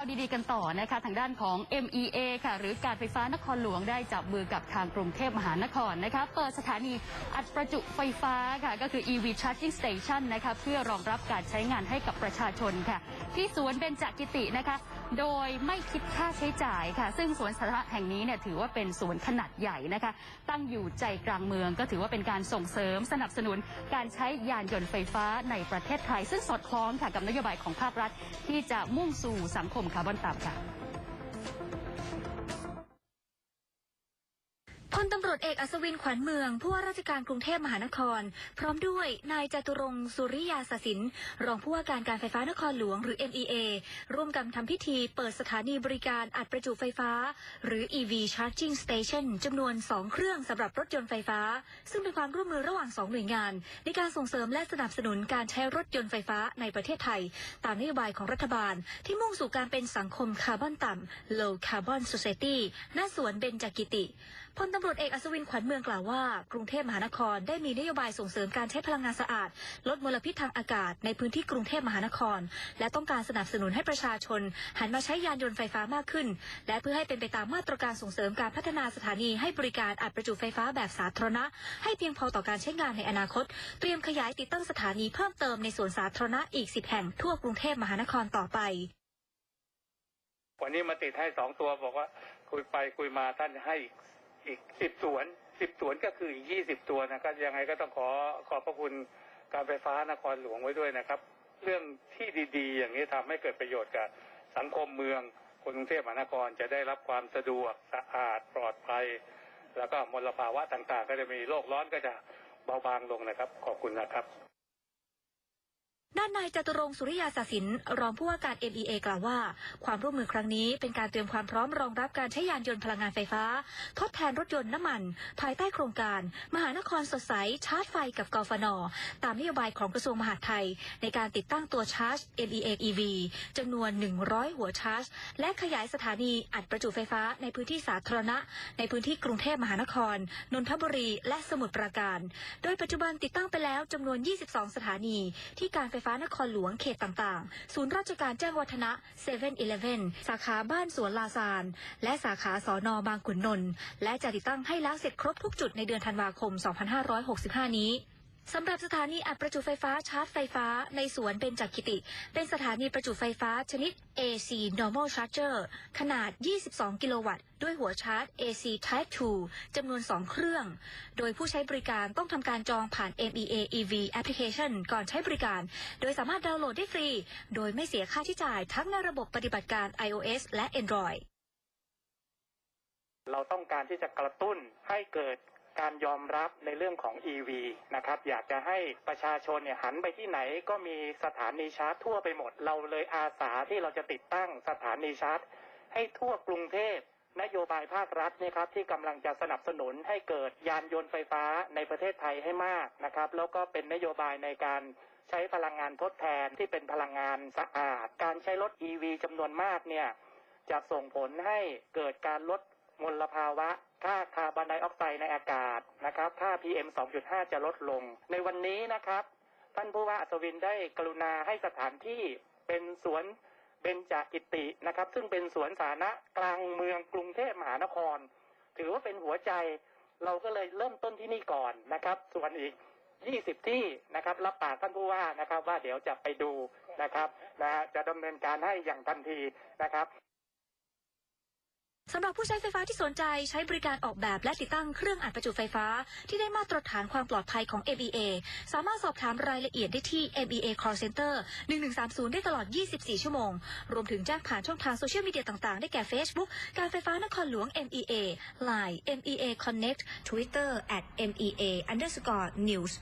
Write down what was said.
เราดีๆกันต่อนะคะทางด้านของ MEA ค่ะ หรือการไฟฟ้านครหลวงได้จับมือกับทางกรุงเทพมหานครนะคะเปิดสถานีอัดประจุไฟฟ้าค่ะ ก็คือ EV Charging Station นะคะเพื่อรองรับการใช้งานให้กับประชาชนค่ะ ที่สวนเบญจกิตินะคะ โดยไม่คิดค่าใช้จ่ายค่ะ ซึ่งสวนสาธารณะแห่งนี้เนี่ยถือว่าเป็นสวนขนาดใหญ่นะคะ ตั้งอยู่ใจกลางเมืองก็ถือว่าเป็นการส่งเสริมสนับสนุนการใช้ยานยนต์ไฟฟ้าในประเทศไทย ซึ่งสอดคล้องค่ะกับนโยบายของภาครัฐ ที่จะมุ่งสู่สังคมคาร์บอนต่ำค่ะ พลตำรวจเอกอัศวินขวัญเมือง ผู้ว่าราชการกรุงเทพมหานคร พร้อมด้วยนายจตุรงค์สุริยาสสิน รองผู้ว่าการการไฟฟ้านครหลวงหรือ MEA ร่วมกันทำพิธีเปิดสถานีบริการอัดประจุไฟฟ้า หรือ EV Charging Station จำนวน 2 เครื่องสำหรับรถยนต์ไฟฟ้า ซึ่งเป็นความร่วมมือระหว่าง 2 หน่วยงาน ในการส่งเสริมและสนับสนุนการใช้รถยนต์ไฟฟ้าในประเทศไทย ตามนโยบายของรัฐบาล ที่มุ่งสู่การเป็นสังคมคาร์บอนต่ำ Low Carbon Society ณสวนเบญจกิติพลตำรวจเอกอัศวินขวัญเมืองกล่าวว่า กรุงเทพมหานครได้มีนโยบายส่งเสริมการใช้พลังงานสะอาด ลดมลพิษทางอากาศในพื้นที่กรุงเทพมหานคร และต้องการสนับสนุนให้ประชาชน หันมาใช้ยานยนต์ไฟฟ้ามากขึ้น และเพื่อให้เป็นไปตามมาตรการส่งเสริมการพัฒนาสถานีให้บริการอัดประจุไฟฟ้าแบบสาธารณะ ให้เพียงพอต่อการใช้งานในอนาคต เตรียมขยายติดตั้งสถานีเพิ่มเติมในสวนสาธารณะอีก 10 แห่งทั่วกรุงเทพมหานครต่อไปวันนี้มาติดให้สองตัวบอกว่า คุยไปคุยมาท่านให้ อีกสิบสวนสิบสวนก็คืออีกยี่สิบตัวนะครับ ยังไงก็ต้องขอขอบพระคุณการไฟฟ้านครหลวงไว้ด้วยนะครับ เรื่องที่ดีๆ อย่างนี้ทำให้เกิดประโยชน์กับสังคมเมืองคนกรุงเทพมหานครจะได้รับความสะดวกสะอาดปลอดภัย แล้วก็มลภาวะต่างๆ ก็จะมีโลกร้อนก็จะเบาบางลงนะครับ ขอบคุณนะครับ ด้านนายจตุรงสุริยาสสิน รองผู้ว่าการ MEA กล่าวว่า ความร่วมมือครั้งนี้เป็นการเตรียมความพร้อมรองรับการใช้ยานยนต์พลังงานไฟฟ้า ทดแทนรถยนต์น้ำมัน ภายใต้โครงการ มหานครสดใส ชาร์จไฟกับกฟน ตามนโยบายของกระทรวงมหาดไทย ในการติดตั้งตัวชาร์จ MEA EV จำนวน 100 หัวชาร์จ และขยายสถานีอัดประจุไฟฟ้าในพื้นที่สาธารณะ ในพื้นที่กรุงเทพมหานคร นนทบุรี และสมุทรปราการ โดยปัจจุบันติดตั้งไปแล้วจำนวน 22 สถานีที่การไฟฟ้านครหลวงเขตต่างๆ ศูนย์ราชการแจ้งวัฒนะ7 e เ e ่ e อสาขาบ้านสวนลาซาน และสาขาสอนอบางขุนนนท์และจะติดตั้งให้แล้วเสร็จครบทุกจุดในเดือนธันวาคม 2565 นี้ สำหรับสถานีอัดประจุไฟฟ้าชาร์จไฟฟ้าในสวนเบญจกิติ เป็นสถานีประจุไฟฟ้าชนิด AC Normal Charger ขนาด 22 กิโลวัตต์ ด้วยหัวชาร์จ AC Type 2 จำนวน 2 เครื่อง โดยผู้ใช้บริการต้องทำการจองผ่าน MEA EV Application ก่อนใช้บริการ โดยสามารถดาวน์โหลดได้ฟรี โดยไม่เสียค่าใช้จ่ายทั้งในระบบปฏิบัติการ iOS และ Android เราต้องการที่จะกระตุ้นให้เกิด การยอมรับในเรื่องของ EV นะครับอยากจะให้ประชาชนเนี่ยหันไปที่ไหนก็มีสถานีชาร์จทั่วไปหมด เราเลยอาสาที่เราจะติดตั้งสถานีชาร์จ ให้ทั่วกรุงเทพนโยบายภาครัฐเนี่ยครับที่กำลังจะสนับสนุนให้เกิดยานยนต์ไฟฟ้าในประเทศไทยให้มากนะครับแล้วก็เป็นนโยบายในการใช้พลังงานทดแทนที่เป็นพลังงานสะอาด การใช้รถ EV จำนวนมากเนี่ยจะส่งผลให้เกิดการลดมลภาวะ ค่าคาร์บอนไดออกไซด์ในอากาศนะครับค่า PM 2.5 จะลดลง ในวันนี้นะครับ ท่านผู้ว่าอัศวินได้กรุณาให้สถานที่เป็นสวนเบญจกิตินะครับ ซึ่งเป็นสวนสาธารณะกลางเมืองกรุงเทพมหานคร ถือว่าเป็นหัวใจเราก็เลยเริ่มต้นที่นี่ก่อนนะครับ ส่วนอีก 20 ที่นะครับ รับปากท่านผู้ว่านะครับ ว่าเดี๋ยวจะไปดูนะครับนะจะดำเนินการให้อย่างทันทีนะครับำหรับผู้ใช้ไฟฟ้าที่สนใจใช้บริการออกแบบและติดตั้งเครื่องอัดประจุไฟฟ้า ที่ได้มาตรฐานความปลอดภัยของ MEA สามารถสอบถามรายละเอียดได้ที่ MEA Call Center 1130 ได้ตลอด 24 ชั่วโมง รวมถึงแจ้งผ่านช่องทางโซเชียลมีเดียต่าง ๆ ได้แก่ Facebook การไฟฟ้านครหลวง MEA Line MEA Connect Twitter at MEA underscore news